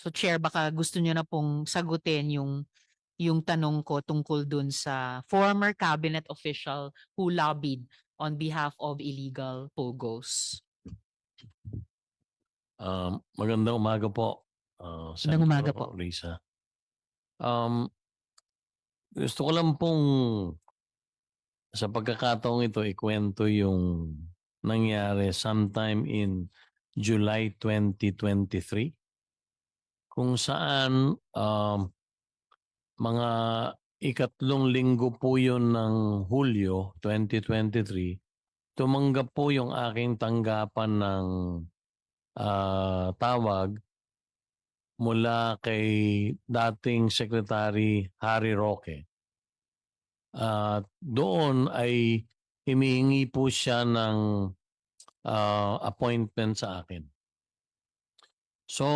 So Chair, baka gusto niyo na pong sagutin yung yung tanong ko tungkol dun sa former cabinet official who lobbied on behalf of illegal pogos. Um, magandang umaga po. Uh, Magandang umaga po. Risa. Um, gusto ko lang pong sa pagkakataong ito ikwento yung nangyari sometime in July 2023 kung saan um, mga ikatlong linggo po yun ng Hulyo 2023 tumanggap po yung aking tanggapan ng ah, tawag mula kay dating Secretary Harry Roque. At doon ay humihingi po siya ng ah, appointment sa akin. So,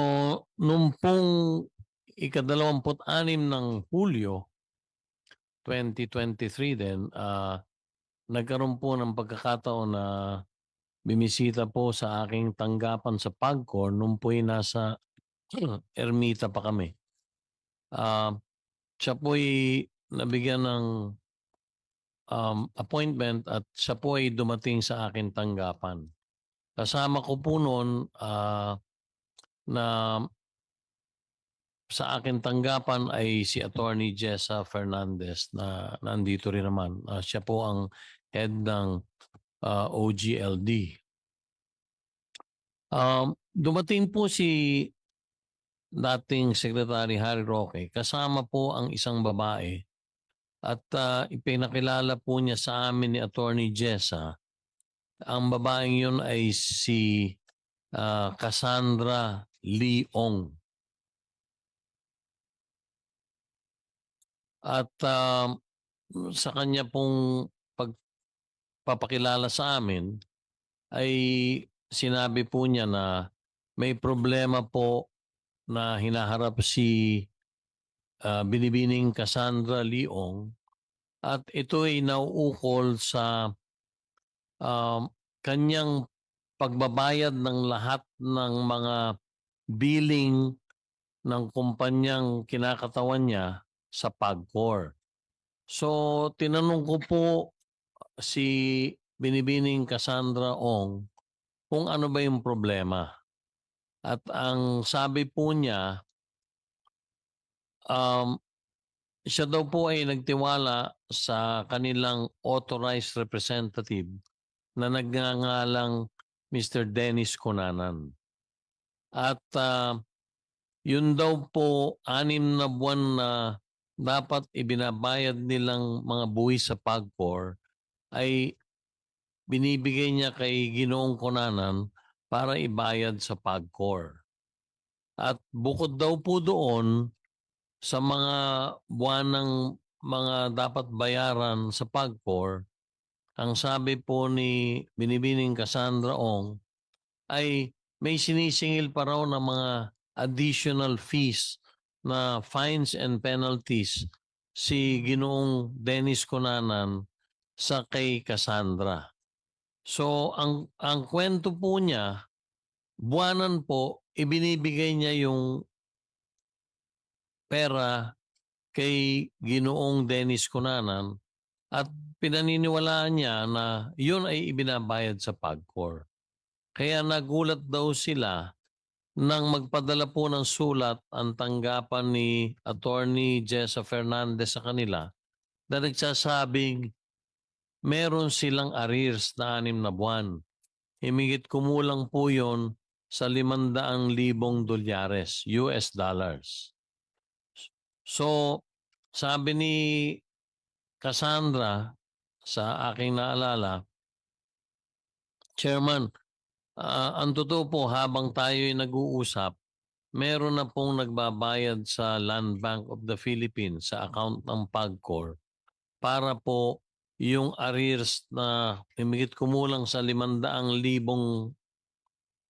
nung pong ikadalawamput-anim ng Hulyo 2023 din, ah, nagkaroon po ng pagkakataon na bimisita po sa aking tanggapan sa Pagcor nung po'y nasa Ermita pa kami. Ah, siya po'y nabigyan ng um, appointment at siya po ay dumating sa aking tanggapan. Kasama ko po noon ah, na sa aking tanggapan ay si Attorney Jessa Fernandez na nandito rin naman. Ah, siya po ang head ng ah, OGLD. Um, dumating po si dating Secretary Harry Roque kasama po ang isang babae at ah, ipinakilala po niya sa amin ni Attorney Jessa. Ang babaeng yun ay si ah, Cassandra Leong. At um, sa kanya pong pagpapakilala sa amin ay sinabi po niya na may problema po na hinaharap si ah, Binibining Cassandra Leong at ito ay nauukol sa um, kanyang pagbabayad ng lahat ng mga billing ng kumpanyang kinakatawan niya sa Pagcor. So, tinanong ko po si Binibining Cassandra Ong kung ano ba yung problema. At ang sabi po niya, um, siya daw po ay nagtiwala sa kanilang authorized representative na nagngangalang Mr. Dennis Conanan. At ah, yun daw po anim na buwan na dapat ibinabayad nilang mga buwis sa Pagcor ay binibigay niya kay Ginoong Conanan para ibayad sa Pagcor. At bukod daw po doon sa mga buwan ng mga dapat bayaran sa Pagcor, ang sabi po ni Binibining Cassandra Ong ay may sinisingil pa raw ng mga additional fees na fines and penalties si Ginoong Dennis Conanan sa kay Cassandra. So ang ang kwento po niya, buwanan po ibinibigay niya yung pera kay Ginoong Dennis Conanan at pinaniniwalaan niya na yun ay ibinabayad sa Pagcor. Kaya nagulat daw sila nang magpadala po ng sulat ang tanggapan ni Attorney Jessa Fernandez sa kanila na nagsasabing meron silang arrears na anim na buwan. Himigit kumulang po yon sa 500,000 dolyares, US dollars. So, sabi ni Cassandra sa aking naalala, Chairman, ah, ang totoo po habang tayo ay nag-uusap, meron na pong nagbabayad sa Land Bank of the Philippines sa account ng PAGCOR para po yung arrears na himigit kumulang sa 500,000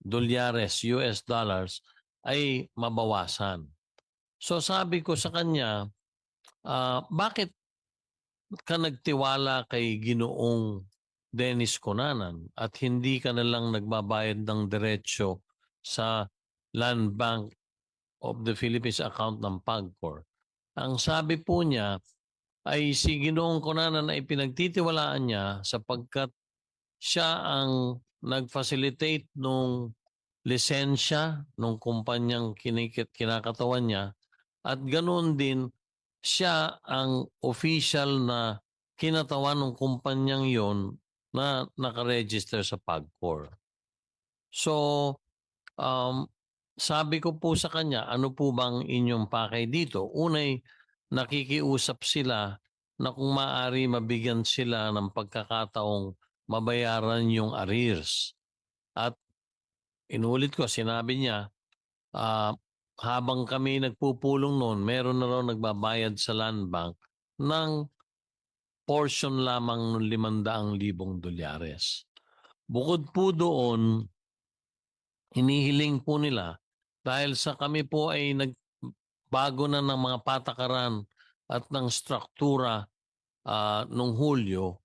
dolyares, US dollars, ay mabawasan. So sabi ko sa kanya, ah, bakit ka nagtiwala kay Ginoong Dennis Conanan at hindi ka na lang nagbabayad ng diretsyo sa Land Bank of the Philippines account ng PAGCOR. Ang sabi po niya ay si Ginoong Conanan ay pinagtitiwalaan niya sapagkat siya ang nag-facilitate nung lisensya nung kumpanyang kinikit kinakatawan niya at ganoon din siya ang official na kinatawan ng kumpanyang yon na nakaregister sa PAGCOR. So, um, sabi ko po sa kanya, ano po bang inyong pakay dito? Unay, nakikiusap sila na kung maaari mabigyan sila ng pagkakataong mabayaran yung arrears. At inulit ko, sinabi niya, ah, habang kami nagpupulong noon, meron na raw nagbabayad sa land bank ng portion lamang ng 500,000 dolyares. Bukod po doon, hinihiling po nila dahil sa kami po ay nagbago na ng mga patakaran at ng struktura ah, nung Hulyo,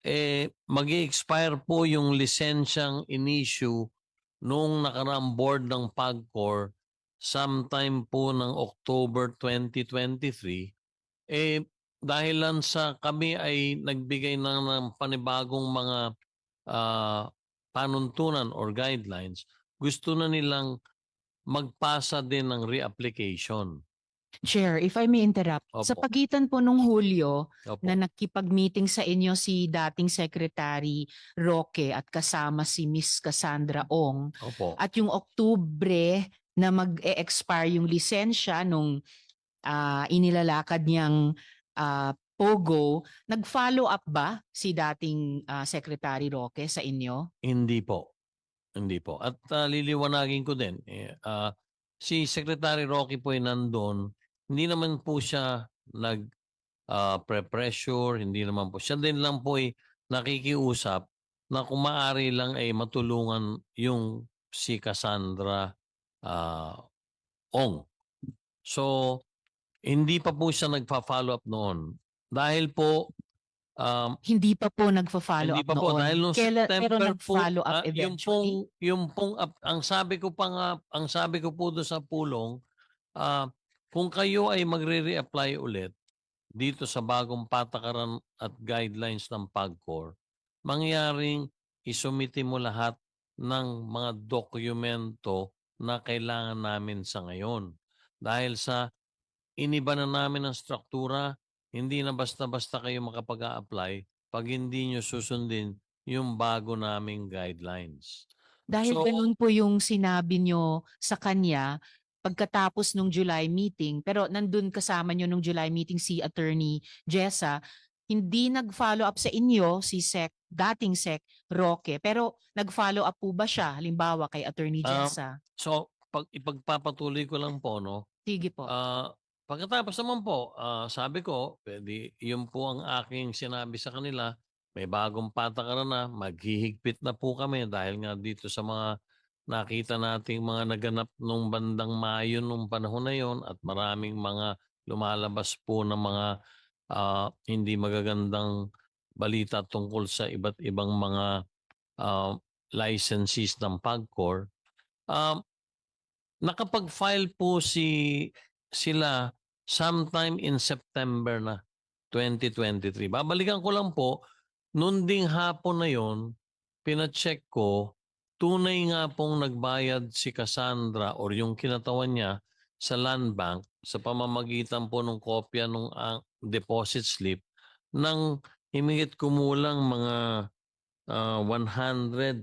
eh mag expire po yung lisensyang in-issue nung nakaraang board ng PAGCOR sometime po ng October 2023, eh dahilan sa kami ay nagbigay na ng panibagong mga ah, panuntunan or guidelines, gusto na nilang magpasa din ng reapplication. Chair, if I may interrupt, sa Opo. pagitan po nung Hulyo Opo. na nakipag-meeting sa inyo si dating Secretary Roque at kasama si Miss Cassandra Ong Opo. at yung Oktubre na mag-e-expire yung lisensya nung ah, inilalakad niyang ah, Pogo, nag-follow up ba si dating ah, Secretary Roque sa inyo? Hindi po. Hindi po. At ah, liliwanagin ko din, ah, si Secretary Rocky po ay nandun, hindi naman po siya nag ah, pre-pressure, hindi naman po. Siya din lang po ay nakikiusap na kung maaari lang ay matulungan yung si Cassandra ah, Ong. So, hindi pa po siya nagpa-follow up noon. Dahil po, um, Hindi pa po nagfa-follow hindi up pa po noon. dahil nung Kailan- pero September po, nag-follow up ah, yung pong eventually? yung pong ang sabi ko pa nga, ang sabi ko po doon sa pulong, ah, kung kayo ay magre-reapply ulit dito sa bagong patakaran at guidelines ng PAGCOR, mangyaring isumiti mo lahat ng mga dokumento na kailangan namin sa ngayon. Dahil sa iniba na namin ang struktura, hindi na basta-basta kayo makapag apply pag hindi nyo susundin yung bago naming guidelines. Dahil So- ganun po yung sinabi nyo sa kanya pagkatapos nung July meeting, pero nandun kasama nyo nung July meeting si Attorney Jessa, hindi nag-follow up sa inyo si Sec, dating Sec Roque, pero nag-follow up po ba siya halimbawa kay Attorney Ah, Jessa? So, pag ipagpapatuloy ko lang po, no, Sige po. ah, pagkatapos naman po, ah, sabi ko, pwede, yun po ang aking sinabi sa kanila, may bagong patakaran na, maghihigpit na po kami dahil nga dito sa mga nakita nating mga naganap nung bandang Mayo nung panahon na yon at maraming mga lumalabas po ng mga ah, hindi magagandang balita tungkol sa iba't ibang mga ah, licensees ng PAGCOR. Um, nakapag-file po si sila sometime in September na 2023. Babalikan ko lang po, noon ding hapon na yon, pina-check ko, tunay nga pong nagbayad si Cassandra or yung kinatawan niya sa land bank sa pamamagitan po ng kopya ng deposit slip ng himigit kumulang mga ah, 100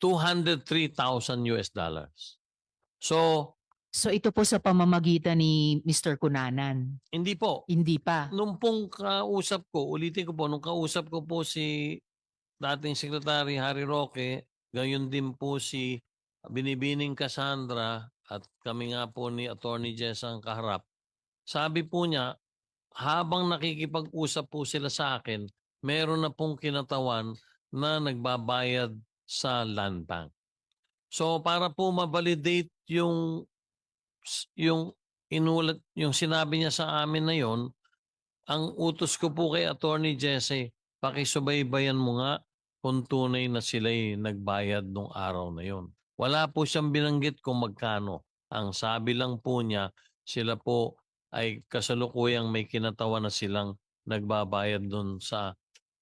203,000 US dollars. So, So ito po sa pamamagitan ni Mr. Kunanan. hindi po. Hindi pa. Nung pong kausap ko, ulitin ko po, nung kausap ko po si dating Secretary Harry Roque, gayon din po si Binibining Cassandra at kami nga po ni Attorney Jess ang kaharap. Sabi po niya, habang nakikipag-usap po sila sa akin, meron na pong kinatawan na nagbabayad sa land bank. So para po ma-validate yung yung inulat yung sinabi niya sa amin na yon, ang utos ko po kay Attorney Jesse, pakisubaybayan mo nga kung tunay na sila'y nagbayad nung araw na yon. Wala po siyang binanggit kung magkano. Ang sabi lang po niya, sila po ay kasalukuyang may kinatawa na silang nagbabayad doon sa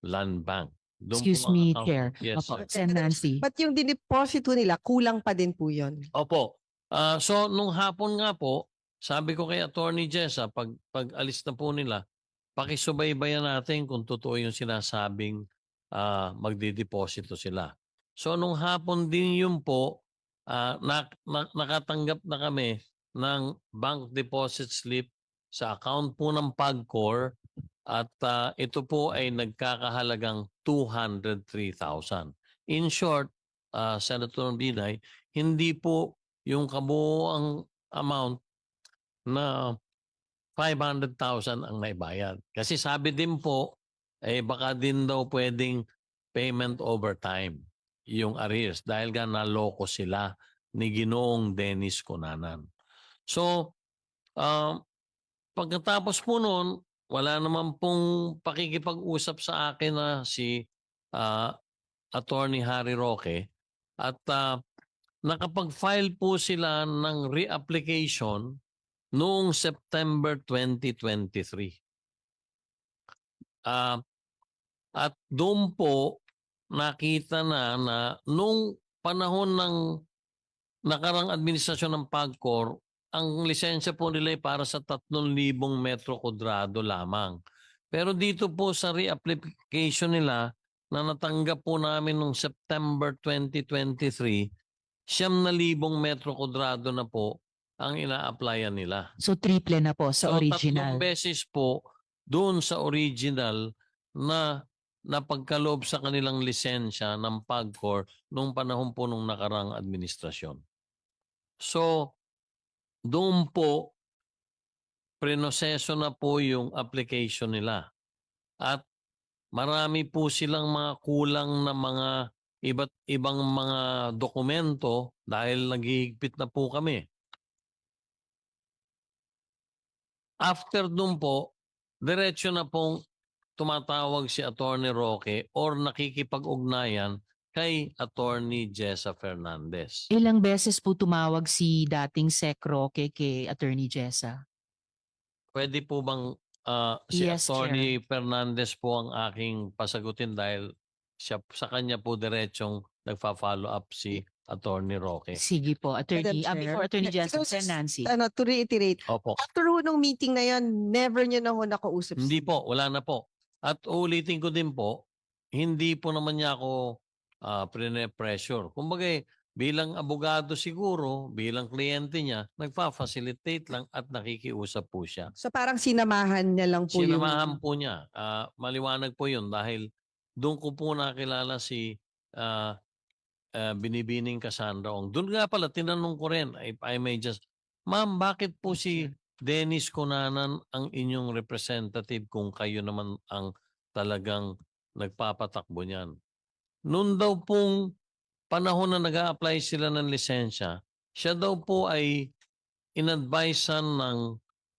land bank. Doon Excuse me, account- Chair. Yes. Opo, sir. Nancy. But yung dineposito nila, kulang pa din po yun. Opo. Ah, so nung hapon nga po, sabi ko kay Attorney Jessa, pag pag alis na po nila, pakisubaybayan natin kung totoo yung sinasabing ah, magdideposito sila. So nung hapon din yun po, ah, na, na- nakatanggap na kami ng bank deposit slip sa account po ng PAGCOR at ah, ito po ay nagkakahalagang 203,000. In short, ah, Senator Binay, hindi po yung kabuoang amount na 500,000 ang naibayad. Kasi sabi din po, eh baka din daw pwedeng payment over time yung arrears dahil nga naloko sila ni Ginoong Dennis Conanan. So, um, pagkatapos po noon, wala naman pong pakikipag-usap sa akin na si ah, Attorney Harry Roque at ah, nakapag-file po sila ng reapplication noong September 2023. Ah, at doon po nakita na na nung panahon ng nakarang administrasyon ng PAGCOR, ang lisensya po nila ay para sa 3,000 metro kwadrado lamang. Pero dito po sa reapplication nila na natanggap po namin noong September 2023, siyam na libong metro kwadrado na po ang ina-applyan nila. So triple na po sa So, original. tatlong beses po doon sa original na napagkaloob sa kanilang lisensya ng PAGCOR nung panahon po nung nakarang administrasyon. So, doon po, prenoseso na po yung application nila. At marami po silang mga kulang na mga iba't ibang mga dokumento dahil naghihigpit na po kami. After dun po, diretso na pong tumatawag si Attorney Roque or nakikipag-ugnayan kay Attorney Jessa Fernandez. Ilang beses po tumawag si dating Sec Roque kay Attorney Jessa? Pwede po bang ah, si Yes, Attorney Fernandez po ang aking pasagutin dahil siya, sa kanya po diretsong nagfa-follow up si Attorney Roque. Sige po, Attorney. Ah, Chair. before Attorney Yeah, Jessa, so, Sen. Nancy. Ano, to reiterate, Opo. after ho nung meeting na yun, never nyo na ho nakausap. Hindi po, wala na po. At ulitin ko din po, hindi po naman niya ako uh, pressure Kumbaga, eh, bilang abogado siguro, bilang kliyente niya, nagpa-facilitate lang at nakikiusap po siya. So parang sinamahan niya lang po yung... Sinamahan po niya. Ah, maliwanag po yun dahil doon ko po nakilala si ah, ah, Binibining Cassandra Ong. Doon nga pala, tinanong ko rin, if I may just, Ma'am, bakit po si Dennis Conanan ang inyong representative kung kayo naman ang talagang nagpapatakbo niyan? Noon daw pong panahon na nag apply sila ng lisensya, siya daw po ay inadvisean ng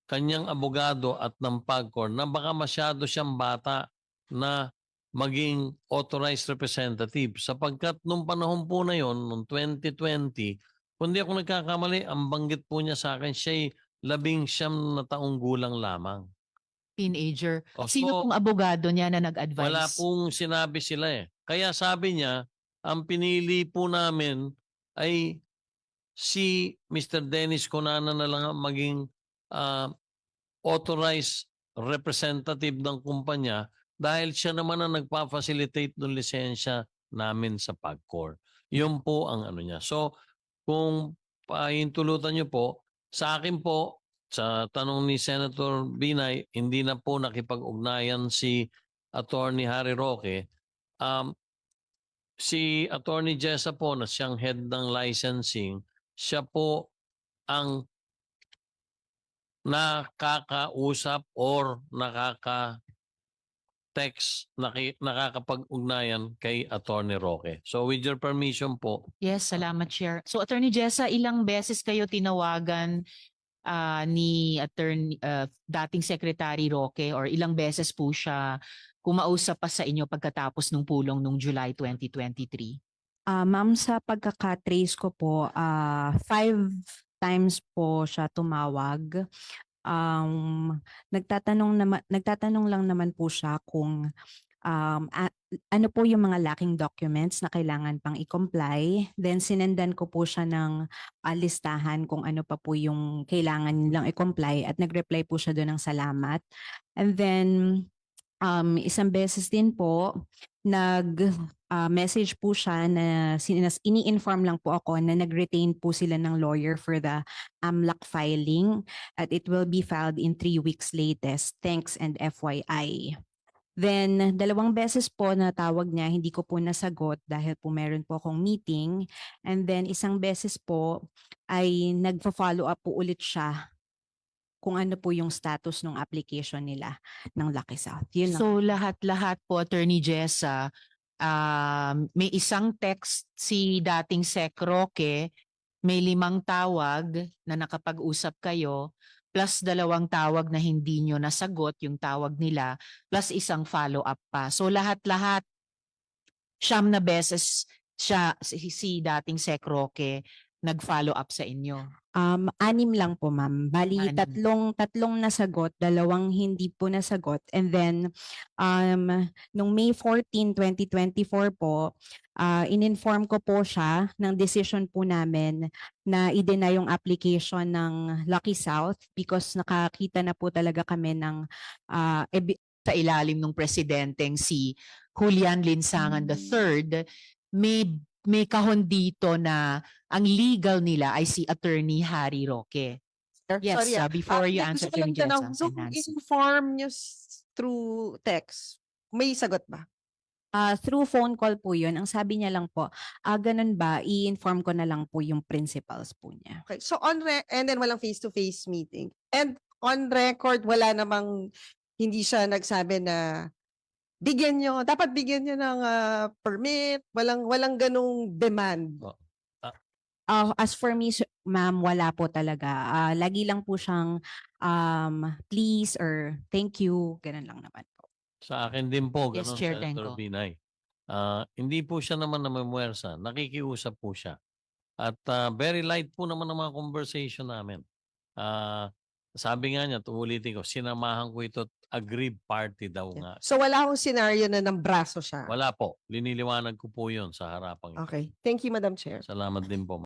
kanyang abogado at ng PAGCOR na baka masyado siyang bata na maging authorized representative sapagkat nung panahon po na yon noong 2020 kundi ako nagkakamali ang banggit po niya sa akin siya labing siyam na taong gulang lamang. Teenager. O, Sino pong abogado niya na nag-advise? wala pong sinabi sila eh. Kaya sabi niya, ang pinili po namin ay si Mr. Dennis Conana na lang ang maging ah, authorized representative ng kumpanya dahil siya naman ang nagpa-facilitate ng lisensya namin sa PAGCOR. Yun po ang ano niya. So, kung pahintulutan niyo po, sa akin po, sa tanong ni Senator Binay, hindi na po nakipag-ugnayan si Attorney Harry Roque. Um, si Attorney Jessa po na siyang head ng licensing, siya po ang nakakausap or nakaka text naki, nakakapag-ugnayan kay Attorney Roque. So with your permission po, Yes, salamat, Chair. So, Attorney Jessa, ilang beses kayo tinawagan ah, ni Attorney, ah, dating Secretary Roque or ilang beses po siya kumausap pa sa inyo pagkatapos ng pulong nung July 2023? Ah, ma'am, sa pagkakatrace ko po, ah five times po siya tumawag. Um, nagtatanong naman nagtatanong lang naman po siya kung um, a- ano po yung mga lacking documents na kailangan pang i-comply. Then sinendan ko po siya ng ah, listahan kung ano pa po yung kailangan nilang i-comply at nag-reply po siya doon ng salamat. And then um, isang beses din po nag ah, po siya na sinas, ini-inform lang po ako na nag-retain po sila ng lawyer for the AMLAC filing at it will be filed in three weeks latest. Thanks and FYI. Then, dalawang beses po na tawag niya, hindi ko po nasagot dahil po meron po akong meeting. And then, isang beses po ay nagpa-follow up po ulit siya kung ano po yung status ng application nila ng Lucky South. Yun lang. So lahat-lahat po, Attorney Jessa, um, may isang text si dating Sec Roque, may limang tawag na nakapag-usap kayo, plus dalawang tawag na hindi nyo nasagot yung tawag nila, plus isang follow-up pa. So lahat-lahat, siyam na beses siya, si, si dating Sec Roque, nag-follow up sa inyo. Um, anim lang po, ma'am. Bali, Anim. tatlong, tatlong nasagot, dalawang hindi po nasagot. And then, um, nung May 14, 2024 po, uh, in-inform ko po siya ng decision po namin na i-deny yung application ng Lucky South because nakakita na po talaga kami ng uh, ebi- sa ilalim ng presidenteng si Julian Linsangan III, may may kahon dito na ang legal nila ay si Attorney Harry Roque. Yes, Sorry, ah. uh, before Ah, you answer Attorney Jessa, Nancy. inform nyo through text, may sagot ba? Ah, through phone call po yun. Ang sabi niya lang po, ah, ganun ba, i-inform ko na lang po yung principals po niya. Okay. So on re- and then walang face-to-face meeting. And on record, wala namang hindi siya nagsabi na bigyan nyo, dapat bigyan nyo ng ah, permit, walang walang ganong demand. Ah, as for me, s- ma'am, wala po talaga. Ah, lagi lang po siyang um, please or thank you, ganun lang naman po. Sa akin din po, Yes, ganun, Chair Senator Tenco. Binay. Ah, hindi po siya naman namamwersa. Nakikiusap po siya. At ah, very light po naman ang mga conversation namin. Ah, sabi nga niya, uulitin ko, sinamahan ko ito at aggrieved party daw nga. So wala akong scenario na ng braso siya. Wala po. Liniliwanag ko po yun sa harapan. Okay. Thank you, Madam Chair. Salamat din po.